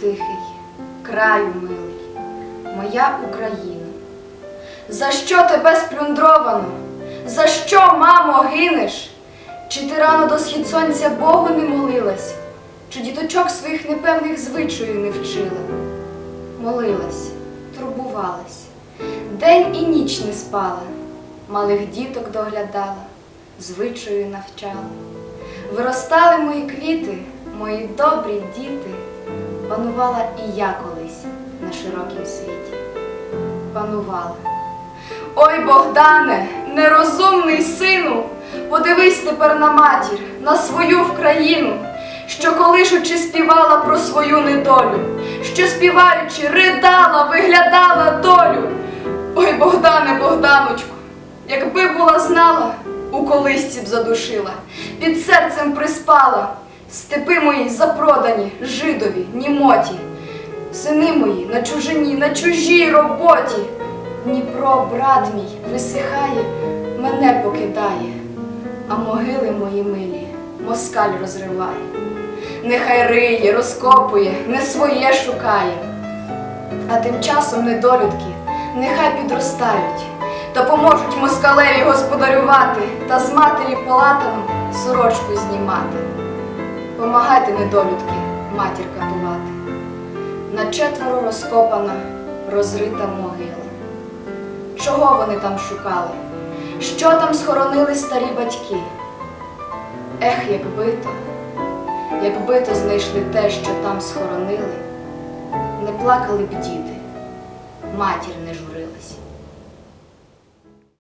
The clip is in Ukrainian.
тихий, краю милий, моя Україна. За що тебе сплюндровано? За що, мамо, гинеш? Чи ти рано до схід сонця Богу не молилась? Чи діточок своїх непевних звичаю не вчила? Молилась, турбувалась, день і ніч не спала, малих діток доглядала, звичаю навчала. Виростали мої квіти, мої добрі діти, панувала і я колись на широкім світі. Панувала. Ой, Богдане, нерозумний сину, подивись тепер на матір, на свою Вкраїну, що колишучи співала про свою недолю, що співаючи, ридала, виглядала долю. Ой, Богдане, Богданочку, якби була знала, у колисці б задушила, під серцем приспала, степи мої запродані, жидові, німоті, сини мої на чужині, на чужій роботі. Дніпро, брат мій, висихає, мене покидає, а могили мої милі москаль розриває. Нехай риє, розкопує, не своє шукає. А тим часом недолюдки нехай підростають та поможуть москалеві господарювати та з матері палатаном сорочку знімати. Помагайте, недолюдки, матір катувати. На четверо розкопана, розрита могила. Чого вони там шукали? Що там схоронили старі батьки? Ех, якби то, якби то знайшли те, що там схоронили, не плакали б діти, матір не журилась.